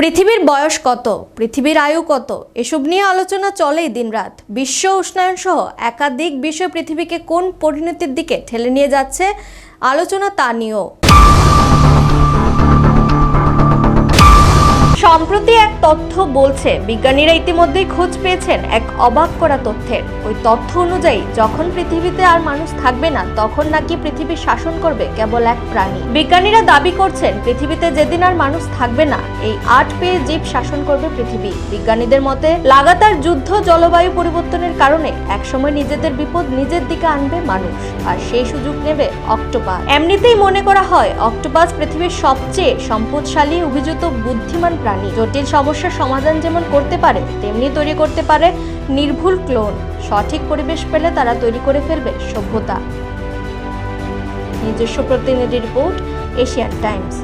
পৃথিবীর বয়স কত? পৃথিবীর আয়ু কত? এসব নিয়ে আলোচনা চলেই দিনরাত। বিশ্ব উষ্ণায়ন সহ একাধিক বিশ্ব পৃথিবীকে কোন পরিণতির দিকে ঠেলে নিয়ে যাচ্ছে? আলোচনা তা নিয়েও। সম্প্রতি এক তথ্য বলছে, বিজ্ঞানীরা ইতিমধ্যেই খোঁজ পেয়েছেন এক অবাক করা তথ্যের। ওই তথ্য অনুযায়ী, যখন পৃথিবীতে আর মানুষ থাকবে না, তখন নাকি পৃথিবী শাসন করবে কেবল এক প্রাণী। বিজ্ঞানীরা দাবি করছেন, পৃথিবীতে যেদিন আর মানুষ থাকবে না, এই আট পেয়ে জীব শাসন করবে পৃথিবী। বিজ্ঞানীদের মতে, লাগাতার যুদ্ধ জলবায়ু পরিবর্তনের কারণে একসময় নিজেদের বিপদ নিজের দিকে আনবে মানুষ, আর সেই সুযোগ নেবে অক্টোপাস। এমনিতেই মনে করা হয়, অক্টোপাস পৃথিবীর সবচেয়ে সম্পদশালী অভিযুত বুদ্ধিমান প্রাণী। জটিল সমস্যার সমাধান যেমন করতে পারে, তেমনি তৈরি করতে পারে নির্ভুল ক্লোন। সঠিক পরিবেশ পেলে তারা তৈরি করে ফেলবে সভ্যতা। নিজস্ব প্রতিনিধি রিপোর্ট, এশিয়ান টাইমস।